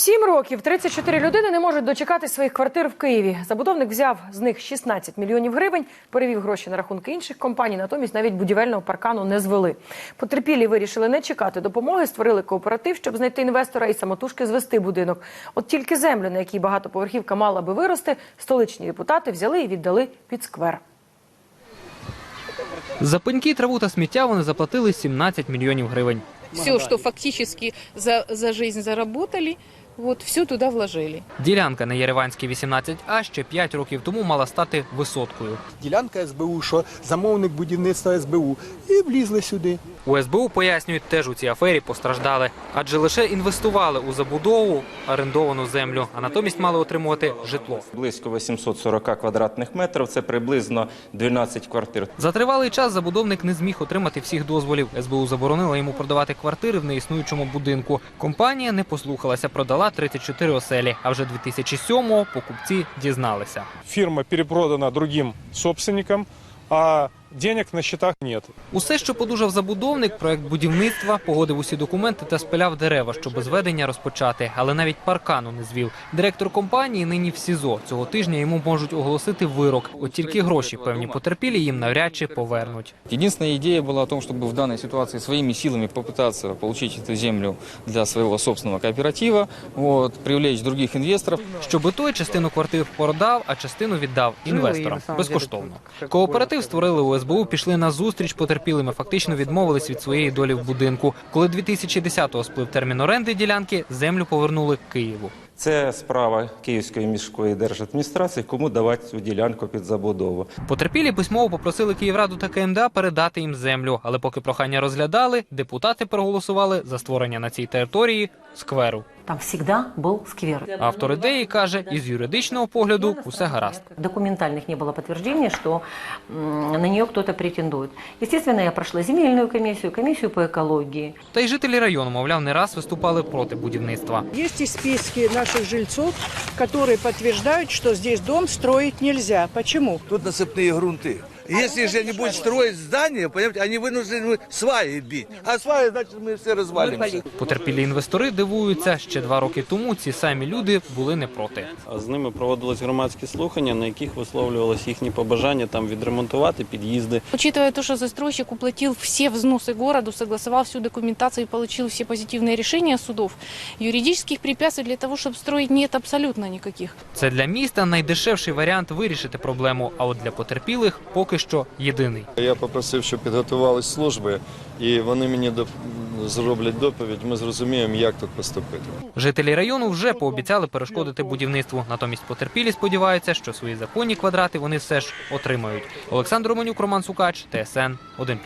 Сім років 34 людини не можуть дочекати своїх квартир в Києві. Забудовник взяв з них 16 мільйонів гривень, перевів гроші на рахунки інших компаній. Натомість навіть будівельного паркану не звели. Потерпілі вирішили не чекати допомоги, створили кооператив, щоб знайти інвестора і самотужки звести будинок. От тільки землю, на якій багатоповерхівка мала би вирости, столичні депутати взяли і віддали під сквер. За пеньки, траву та сміття вони заплатили 17 мільйонів гривень. Все, что фактически за, за жизнь заработали, вот все туди вложили. Ділянка на Єреванській 18А ще 5 років тому мала стати висоткою. ділянка СБУ, що замовник будівництва СБУ, і влізли сюди. У СБУ пояснюють, теж у цій афері постраждали, адже лише інвестували у забудову орендовану землю, а натомість мали отримувати житло. Близько 840 квадратних метрів, це приблизно 12 квартир. За тривалий час забудовник не зміг отримати всіх дозволів. СБУ заборонила йому продавати квартири в неіснуючому будинку. Компанія не послухалася, продала 34 оселі. А вже 2007-го покупці дізналися. фирма перепродана другим собственникам, а денег на счетах нет. Усе, що подужав забудовник, проект будівництва, погодив усі документи та спиляв дерева, щоб зведення розпочати, але навіть паркану не звів. Директор компанії нині в СІЗО. Цього тижня йому можуть оголосити вирок. От тільки гроші певні потерпілі їм навряд чи повернуть. Единственная идея была о том, чтобы в данной ситуации своими силами попытаться получить эту землю для своего собственного кооператива, вот, привлечь других инвесторов. Щоби той частину квартир продав, а частину віддав інвесторам безкоштовно. Кооператив створили у СБУ, пішли на зустріч потерпілим і фактично відмовились від своєї долі в будинку. Коли 2010-го сплив термін оренди ділянки, землю повернули Києву. Це справа Київської міської держадміністрації, кому давати цю ділянку під забудову. Потерпілі письмово попросили Київраду та КМДА передати їм землю, але поки прохання розглядали, депутати проголосували за створення на цій території скверу Там всегда был сквер. Автор ідеї каже, із юридичного погляду усе гаразд. Документальных не было подтверждения, что м, на нее кто-то претендует. Естественно, я прошла земельную комиссию, комиссию по экологии. Та й жителі району, мовляв, не раз виступали проти будівництва. Есть и списки наших жильцов, которые подтверждают, что здесь дом строить нельзя. Почему? Тут насыпные грунты. Если же они будут строить здание, понимаете, они вынуждены сваи бить. А сваи, значит, мы все развалимся. Потерпілі інвестори дивуються, ще два роки тому ці самі люди були не проти. З ними проводились громадські слухання, на яких висловлювалися їхні побажання там відремонтувати під'їзди. Учитывая то, что застройщик уплатил все взносы городу, согласовал всю документацию и получил все позитивные решения судов, юридических препятствий для того, чтобы строить, нет абсолютно никаких. Це для міста найдешевший варіант вирішити проблему. А от для потерпілих поки що єдиний. Я попросив, щоб підготувались служби, і вони мені зроблять доповідь. Ми зрозуміємо, як тут поступити. Жителі району вже пообіцяли перешкодити будівництву. Натомість потерпілі сподіваються, що свої законні квадрати вони все ж отримають. Олександр Романюк, Роман Сукач, ТСН 1+,1.